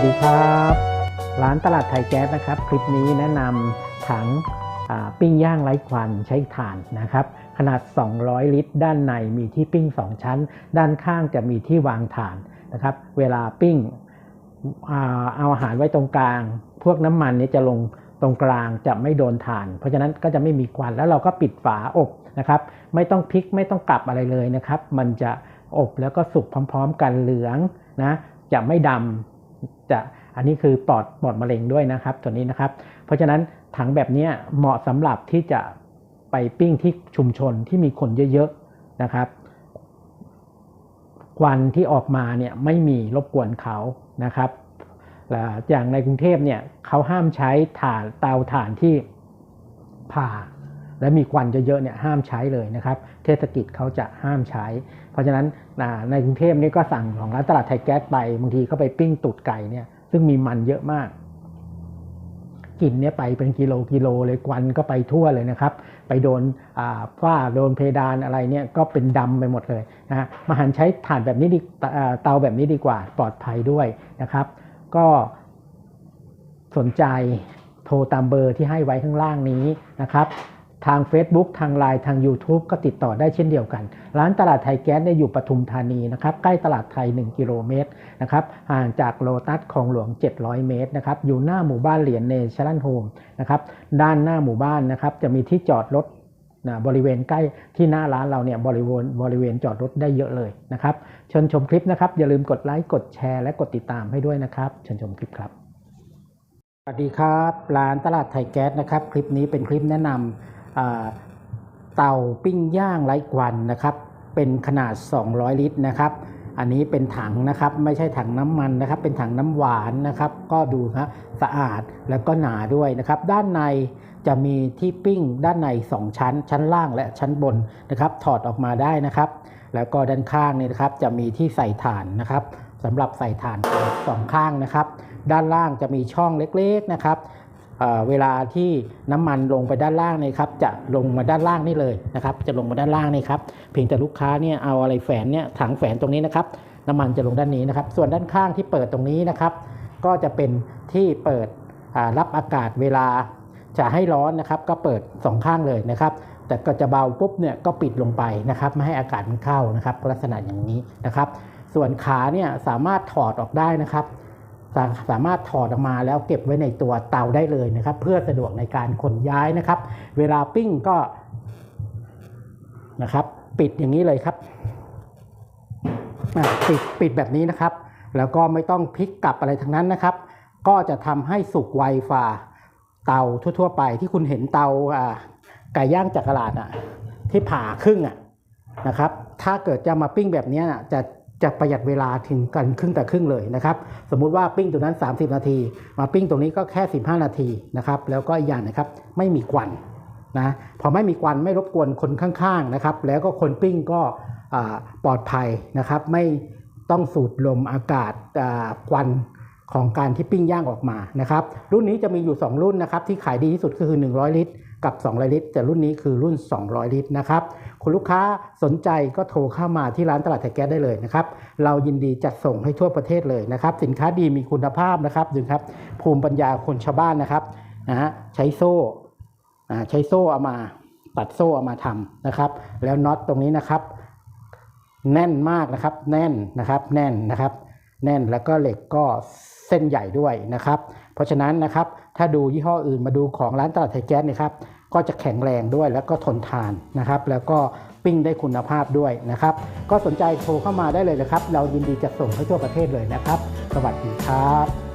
วัสดีครับ ร้านตลาดไทยแก๊สนะครับ คลิปนี้แนะนำถังปิ้งย่างไร้ควันใช้ถ่านนะครับ ขนาด 200 ลิตร ด้านในมีที่ปิ้ง 2 ชั้น ด้านข้างจะมีที่วางถ่านนะครับ เวลาปิ้งเอาอาหารไว้ตรงกลาง พวกน้ำมันนี้จะลงตรงกลางจะไม่โดนถ่าน เพราะฉะนั้นก็จะไม่มีควันแล้วเราก็ปิดฝาอบนะครับ ไม่ต้องพลิกไม่ต้องกลับอะไรเลยนะครับ มันจะอบแล้วก็สุกพร้อม ๆ กันเหลืองนะจะไม่ดำ จะอันนี้คือปลอดปลอดมะเร็งด้วยนะครับตัวนี้นะครับ เพราะฉะนั้นถังแบบนี้เหมาะสำหรับที่จะไปปิ้งที่ชุมชนที่มีคนเยอะๆนะครับควันที่ออกมาเนี่ยไม่มีรบกวนเขานะครับอย่างในกรุงเทพเนี่ยเขาห้ามใช้ถ่านเตาถ่านที่ผ่า และมีควันเยอะๆเนี่ยห้ามใช้เลยนะครับ เทศกิจเขาจะห้ามใช้ เพราะฉะนั้นในกรุงเทพนี่ก็สั่งของร้านตลาดไทยแก๊สไปบางทีเขาไปปิ้งตูดไก่เนี่ยซึ่งมีมันเยอะมากกลิ่นเนี่ยไปเป็นกิโลกิโลเลยควันก็ไปทั่วเลยนะครับ ไปโดนฝ้าโดนเพดานอะไรเนี่ยก็เป็นดำไปหมดเลยนะมาหันใช้ถ่านแบบนี้ดีเตาแบบนี้ดีกว่าปลอดภัยด้วยนะครับ ก็สนใจโทรตามเบอร์ที่ให้ไว้ข้างล่างนี้นะครับ ทาง Facebook ทาง Line ทาง YouTube ก็ติดต่อได้เช่นเดียวกัน ร้านตลาดไทยแก๊สเนี่ยอยู่ปทุมธานีนะครับใกล้ตลาดไทย 1 กิโลเมตรนะครับห่างจากโลตัสคลองหลวง 700 เมตรนะครับอยู่หน้าหมู่บ้านเหรียญเนชั่นโฮมนะครับด้านหน้าหมู่บ้านนะครับจะมีที่จอดรถนะบริเวณใกล้ที่หน้าร้านเราเนี่ยบริเวณบริเวณจอดรถได้เยอะเลยนะครับเชิญชมคลิปนะครับ อย่าลืมกดไลค์กดแชร์และกดติดตามให้ด้วยนะครับเชิญชมคลิปครับสวัสดีครับ ร้านตลาดไทยแก๊สนะครับ คลิปนี้เป็นคลิปแนะนำอ่า เตาปิ้งย่างไร้ควันนะครับ เป็นขนาด 200 ลิตรนะครับอันนี้เป็นถังนะครับไม่ใช่ถังน้ำมันนะครับ เป็นถังน้ำหวานนะครับ ก็ดูครับสะอาดแล้วก็หนาด้วยนะครับ ด้านในจะมีที่ปิ้งด้านใน 2 ชั้น ชั้นล่างและชั้นบนนะครับ ถอดออกมาได้นะครับ แล้วก็ด้านข้างนี่นะครับจะมีที่ใส่ถ่านนะครับสำหรับใส่ถ่านสองข้างนะครับ ด้านล่างจะมีช่องเล็กๆนะครับ เวลาที่น้ำมันลงไปด้านล่างนี่ครับ จะลงมาด้านล่างนี่เลยนะครับ จะลงมาด้านล่างนี่ครับเพียงแต่ลูกค้าเนี่ยเอาอะไรแฝนเนี่ยถังแฝนตรงนี้นะครับ น้ำมันจะลงด้านนี้นะครับ ส่วนด้านข้างที่เปิดตรงนี้นะครับ ก็จะเป็นที่เปิดรับอากาศเวลาจะให้ร้อนนะครับ ก็เปิดสองข้างเลยนะครับแต่ก็จะเบาปุ๊บเนี่ยก็ปิดลงไปนะครับไม่ให้อากาศมันเข้านะครับ ลักษณะอย่างนี้นะครับ ส่วนขาเนี่ยสามารถถอดออกได้นะครับ สาสามารถถอดออกมาแล้วเก็บไว้ในตัวเตาได้เลยนะครับ เพื่อสะดวกในการขนย้ายนะครับ เวลาปิ้งก็นะครับ ปิดอย่างนี้เลยครับปิดปิดแบบนี้นะครับ แล้วก็ไม่ต้องพลิกกลับอะไรทั้งนั้นนะครับ ก็จะทำให้สุกไวฝ่าเตาทั่ว ๆ ไปที่คุณเห็นเตาไก่ย่างจากรลาดอะที่ผ่าครึ่งอะนะครับ ถ้าเกิดจะมาปิ้งแบบนี้นะจะ จะประหยัดเวลาถึงกันครึ่งแต่ครึ่งเลยนะครับ สมมุติว่าปิ้งตรงนั้น 30 นาที มาปิ้งตรงนี้ก็แค่ 15 นาทีนะครับ แล้วก็อย่างนะครับไม่มีควันนะ พอไม่มีควันไม่รบกวนคนข้างๆนะครับ แล้วก็คนปิ้งก็ปลอดภัยนะครับ ไม่ต้องสูดลมอากาศควันของการที่ปิ้งย่างออกมานะครับ รุ่นนี้จะมีอยู่ 2 รุ่นนะครับที่ขายดีที่สุดก็คือ 100 ลิตร กับ 200 ลิตร แต่รุ่นนี้คือรุ่น 200 ลิตรนะครับคุณลูกค้าสนใจก็โทรเข้ามาที่ร้านตลาดไทยแก๊สได้เลยนะครับเรายินดีจัดส่งให้ทั่วประเทศเลยนะครับ สินค้าดีมีคุณภาพนะครับดูครับภูมิปัญญาคนชาวบ้านนะครับนะฮะใช้โซ่ใช้โซ่เอามาตัดโซ่เอามาทำนะครับ แล้วน็อตตรงนี้นะครับ แน่นมากนะครับ แน่นนะครับ แน่นนะครับ แน่นแล้วก็เหล็กก็ เส้นใหญ่ด้วยนะครับ เพราะฉะนั้นนะครับถ้าดูยี่ห้ออื่นมาดูของร้านตลาดไทยแก๊สเนะครับก็จะแข็งแรงด้วยแล้วก็ทนทานนะครับ แล้วก็ปิ้งได้คุณภาพด้วยนะครับ ก็สนใจโทรเข้ามาได้เลยนะครับ เรายินดีจะส่งให้ทั่วประเทศเลยนะครับ สวัสดีครับ